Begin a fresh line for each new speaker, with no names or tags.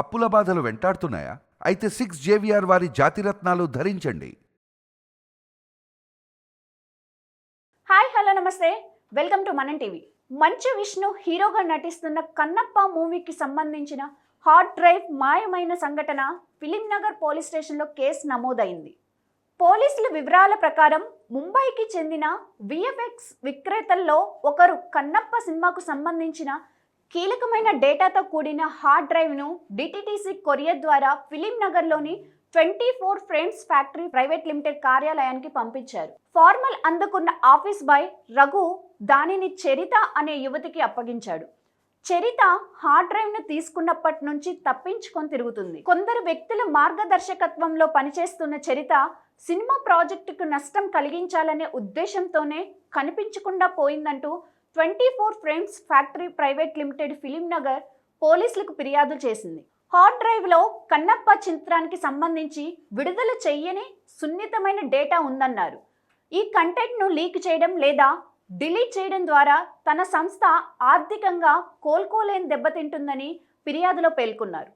అప్పుల బాధలు వెంటాడుతున్నాయా? అయితే సిక్స్ జేవిఆర్ వారి జాతిరత్నాలు ధరించండి.
హాయ్ హలో నమస్తే. Welcome to Manam TV. Manchu Vishnu హీరోగా నటిస్తున్న కన్నప్ప మూవీకి సంబంధించిన హార్డ్ డ్రైవ్ మాయమైన సంఘటన ఫిలిం నగర్ పోలీస్ స్టేషన్లో కేసు నమోదైంది. పోలీసుల వివరాల ప్రకారం ముంబైకి చెందిన విఎఫ్ఎక్స్ విక్రేతల్లో ఒకరు కన్నప్ప సినిమాకు సంబంధించిన కీలకమైన డేటాతో కూడిన హార్డ్ డ్రైవ్ను డిటిటిసి కొరియర్ ద్వారా ఫిలిం నగర్లోని twenty four frames factory private limited కార్యాలయానికి పంపించారు. ఫార్మల్ అందుకున్న ఆఫీస్ బాయ్ రఘు దానిని చరిత అనే యువతికి అప్పగించాడు. చరిత హార్డ్ డ్రైవ్ను తీసుకున్నప్పటి నుంచి తప్పించుకొని తిరుగుతుంది. కొందరు వ్యక్తుల మార్గదర్శకత్వంలో పనిచేస్తున్న చరిత సినిమా ప్రాజెక్టుకు నష్టం కలిగించాలనే ఉద్దేశంతోనే కనిపించకుండా పోయిందంటూ twenty four frames factory private limited film Nagar పోలీసులకు ఫిర్యాదు చేసింది. హార్డ్ డ్రైవ్లో కన్నప్ప చిత్రానికి సంబంధించి విడుదల చెయ్యని సున్నితమైన డేటా ఉందన్నారు. ఈ కంటెంట్ను లీక్ చేయడం లేదా డిలీట్ చేయడం ద్వారా తన సంస్థ ఆర్థికంగా కోలుకోలేని దెబ్బతింటుందని ఫిర్యాదులో పేర్కొన్నారు.